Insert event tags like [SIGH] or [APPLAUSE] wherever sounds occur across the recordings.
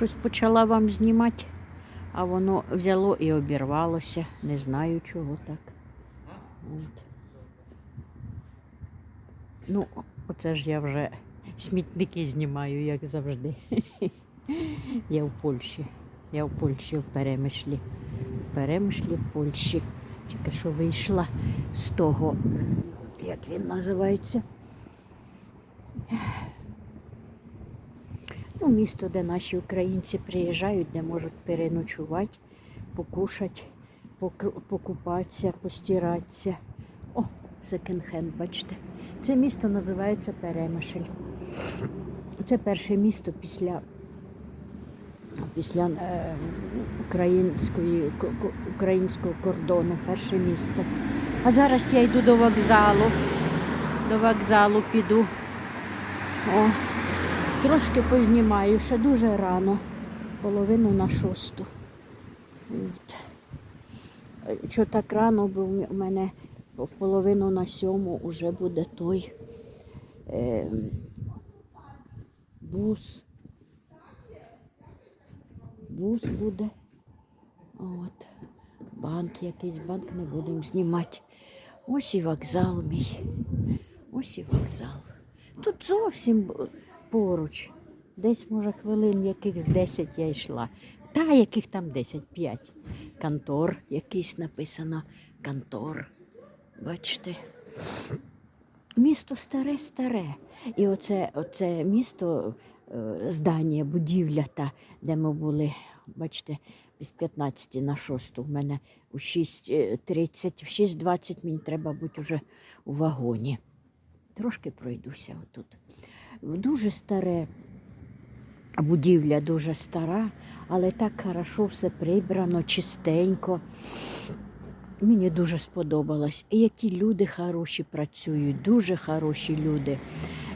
щось почала вам знімати, а воно взяло і обірвалося. Не знаю чого так. От. Ну, оце ж я вже смітники знімаю, як завжди. [LAUGHS] Я в Польщі. Я в Польщі в Перемишлі. В Перемишлі в Польщі. Тільки що вийшла з того, як він називається. Ну, місто, де наші українці приїжджають, де можуть переночувати, покушати, покупатися, постиратися. О, секонд-хенд, бачите. Це місто називається Перемишль. Це перше місто після, після е, української, ко- ко- українського кордону, перше місто. А зараз я йду до вокзалу. До вокзалу піду. О, трошки познімаю, ще дуже рано, половину на шосту. Що так рано, бо в мене в половину на сьому вже буде той е, бус. Бус буде. От. Банк якийсь, банк не будемо знімати. Ось і вокзал мій. Ось і вокзал. Тут зовсім поруч. Десь, може, хвилин яких з 10 я йшла. Та яких там 10, 5. Контор якийсь написано. Контор. Бачите? Місто старе, старе. І оце, оце місто, е, здання, будівля та, де ми були, бачите, з 15 на 6 у мене у 6.30, в 6.20 мені треба бути вже у вагоні. Трошки пройдуся отут. Дуже старе будівля, дуже стара, але так хорошо все прибрано, чистенько. Мені дуже сподобалось. І які люди хороші працюють, дуже хороші люди.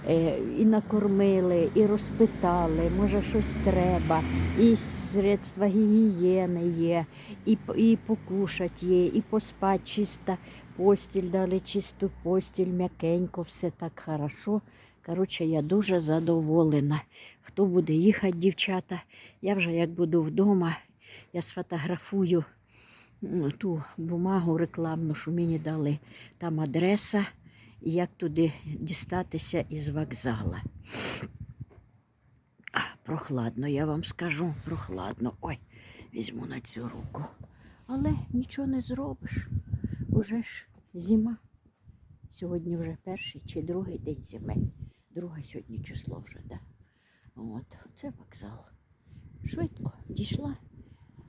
Е, І накормили, і розпитали, може щось треба, і средства гігієни є, і, і покушать є, і поспати чиста постіль дали, чисту постіль, м'якенько, все так хорошо. Коротше, я дуже задоволена. Хто буде їхати, дівчата, я вже як буду вдома, я сфотографую ту бумагу рекламну, що мені дали. Там адреса, як туди дістатися із вокзала. Прохладно, я вам скажу, прохладно. Ой, візьму на цю руку. Але нічого не зробиш. Уже ж зима. Сьогодні вже перший чи другий день зими. Друге сьогодні число вже, да. От, це вокзал. Швидко дійшла.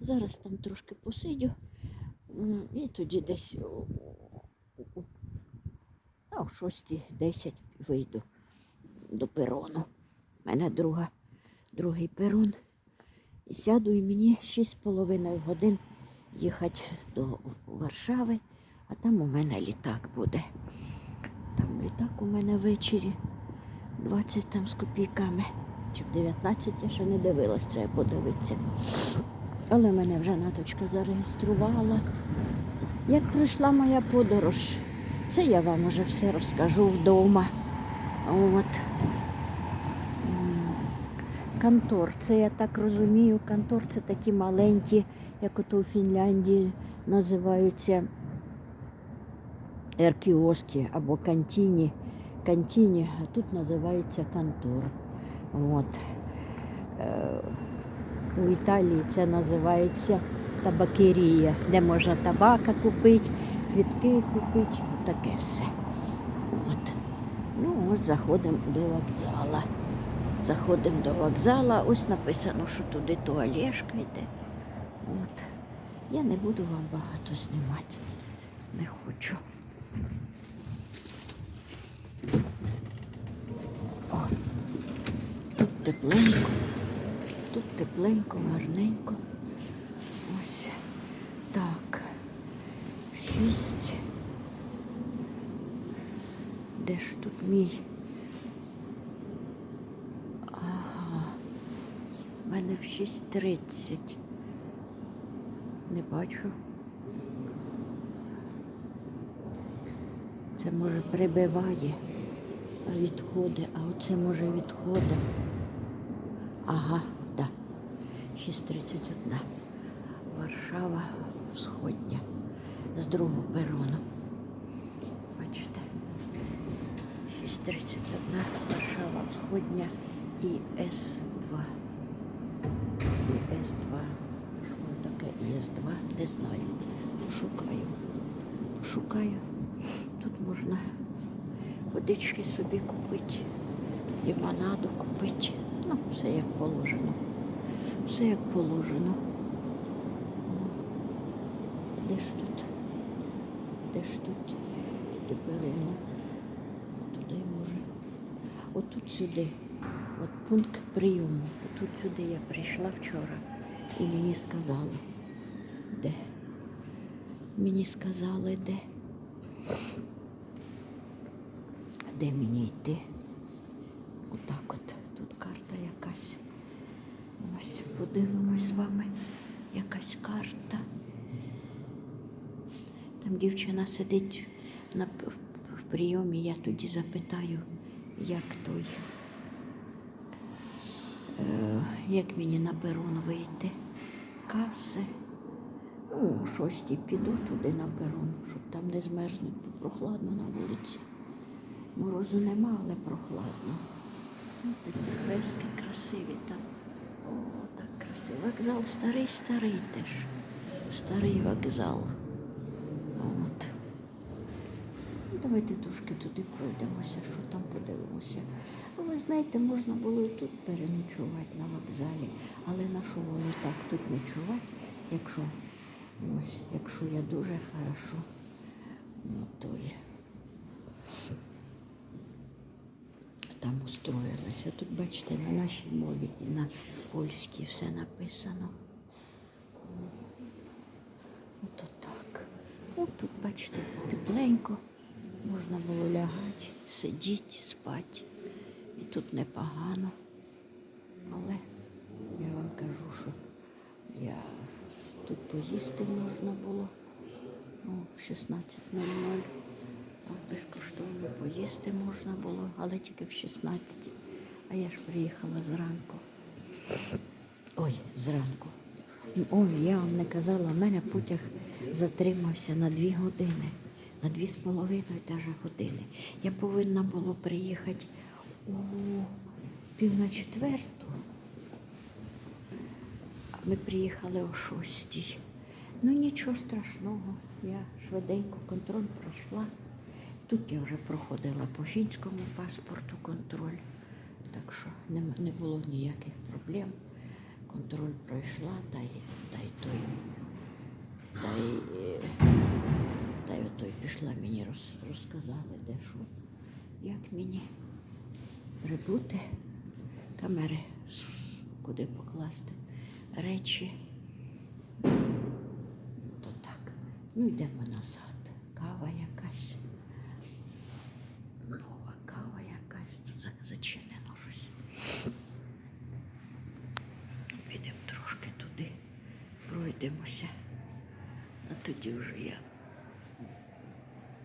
Зараз там трошки посидю. І тоді десь о, о, а, о 6.10 вийду до перону. У мене друга, другий перон. І сяду і мені 6,5 годин їхати до Варшави, а там у мене літак буде. Там літак у мене ввечері 20 там з копійками. Чи в 19 я ще не дивилась, треба подивитися. Але мене вже наточка зареєструвала. Як пройшла моя подорож, це я вам уже все розкажу вдома. От. М, Контор, це я так розумію, контор це такі маленькі, як ото у Фінляндії називаються еркіоски або кантіні. Кантіні, а тут називається контор. От. Е, у Італії це називається табакерія, де можна табака купити, квітки купити, таке все. От. Ну, ось заходимо до вокзала. Заходимо до вокзала, ось написано, що туди туалешка йде. От. Я не буду вам багато знімати. Не хочу. Тепленько. Тут тепленько, гарненько. Ось так. Шість. Де ж тут мій? Ага. У мене в 6.30. Не бачу. Це може прибиває, а відходить, а оце може відходить. Ага, да. 6.31. Варшава Всходня. З другого перону. Бачите? 6.31. Варшава Всходня і С2. І С2. Що воно таке С2? Не знаю. Шукаю. Шукаю. Тут можна водички собі купити, лимонаду купити. Ну, все як положено. Все як положено. Де ж тут? Де ж тут? Туди перона. Туди може. Отут сюди. От пункт прийому. Отут сюди я прийшла вчора і мені сказали, де. Мені сказали, де. Де мені йти? Отак от. Тут карта якась. Ось подивимось з вами. Якась карта. Там дівчина сидить на, в, прийомі, я тоді запитаю, як той. Е, як мені на перон вийти? Каси. Ну, о шостій піду туди на перон, щоб там не змерзнуть, бо прохладно на вулиці. Морозу нема, але прохладно. Ну, Такі фрески красиві там. Вокзал старий, старий теж. Старий вокзал. От. Давайте трошки туди пройдемося, що там подивимося. Ну, ви знаєте, можна було і тут переночувати на вокзалі, але на що воно так тут ночувати, якщо, ось, якщо я дуже хорошо, то є. Там устроїлася. Тут, бачите, на нашій мові і на польській все написано. Ото так. О, тут, бачите, тепленько. Можна було лягати, сидіти, спати. І тут непогано. Але я вам кажу, що я тут поїсти можна було. О, в 16.00. Безкоштовно поїсти можна було, але тільки в 16. А я ж приїхала зранку. Ой, зранку. Ой, я вам не казала, в мене потяг затримався на дві години, на дві з половиною даже години. Я повинна була приїхати у пів на четверту. Ми приїхали о шостій. Ну нічого страшного, я швиденько контроль пройшла. Тут я вже проходила по фінському паспорту контроль, так що не, не було ніяких проблем. Контроль пройшла, та й, та й той, та й, та й отой пішла мені роз, розказали, де що, як мені прибути, камери, куди покласти речі. То так. Ну йдемо назад. Кава якась. Нова кава якась. Тут за- зачинено щось. Підемо трошки туди, пройдемося. А тоді вже я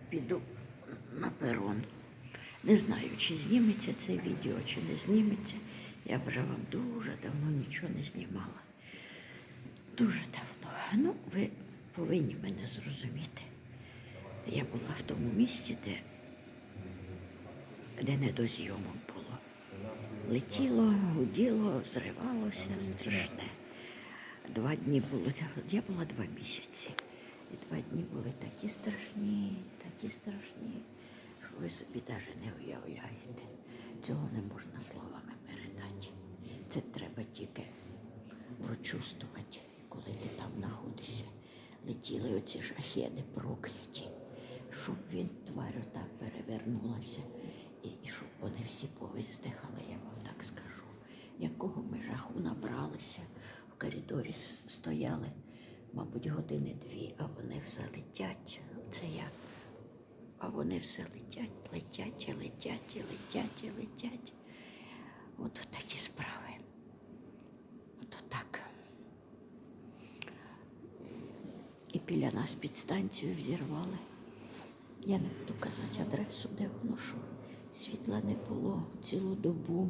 піду на перон. Не знаю, чи зніметься це відео, чи не зніметься. Я вже вам дуже давно нічого не знімала. Дуже давно. Ну, ви повинні мене зрозуміти. Я була в тому місці, де, де не до зйомок було. Летіло, гуділо, зривалося страшне. Два дні було, я була два місяці. І два дні були такі страшні, такі страшні, що ви собі навіть не уявляєте. Цього не можна словами передати. Це треба тільки прочувствувати, коли ти там знаходишся. Летіли оці шахеди прокляті, щоб він тварю так перевернулася, і, і щоб вони всі повиздихали, я вам так скажу. Якого ми жаху набралися, коридорі стояли, мабуть, години дві, а вони все летять. Це я. А вони все летять, летять і летять, і летять, і летять. От такі справи. От так. І біля нас підстанцію взірвали. Я не буду казати адресу, де воно що. Світла не було цілу добу.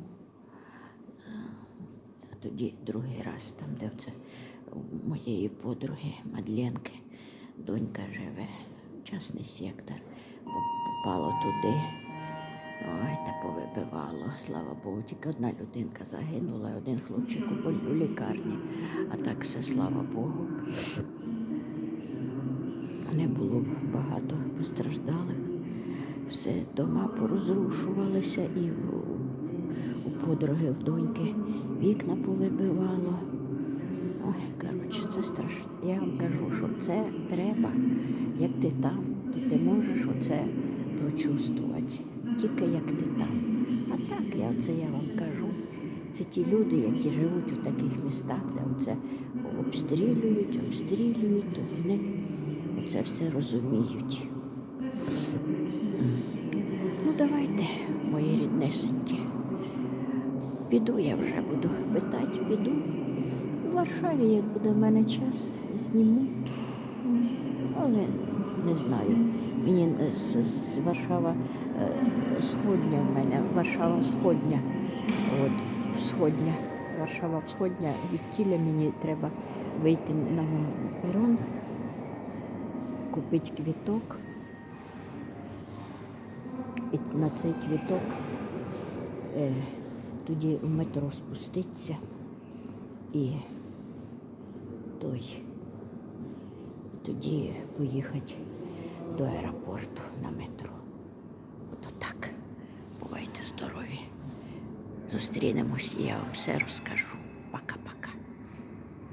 Тоді другий раз, там, де це у моєї подруги Мадленки, донька живе, частний сектор, По- попало туди. Ой, та повибивало, слава Богу, тільки одна людинка загинула, один хлопчик у лікарні, а так все, слава Богу. Не було багато постраждалих. Все дома порозрушувалися і у подруги в доньки вікна повибивало. Ой, коротше, це страшно. Я вам кажу, що це треба. Як ти там, то ти можеш оце прочувствувати. Тільки як ти там. А так, я оце я вам кажу. Це ті люди, які живуть у таких містах, де оце обстрілюють, обстрілюють, то вони це все розуміють. Ну, давайте, мої ріднесенькі. Піду я вже буду питати, піду. У Варшаві, як буде в мене час, зніму. Але не знаю. Мені е, з, з Варшава е, сходня в мене, Варшава сходня. От, сходня. Варшава Всходня. Від тіля мені треба вийти на перон, купити квіток. І на цей квіток е, тоді в метро спуститься і той. Тоді поїхати до аеропорту на метро. Ото так. Бувайте здорові. Зустрінемось і я вам все розкажу.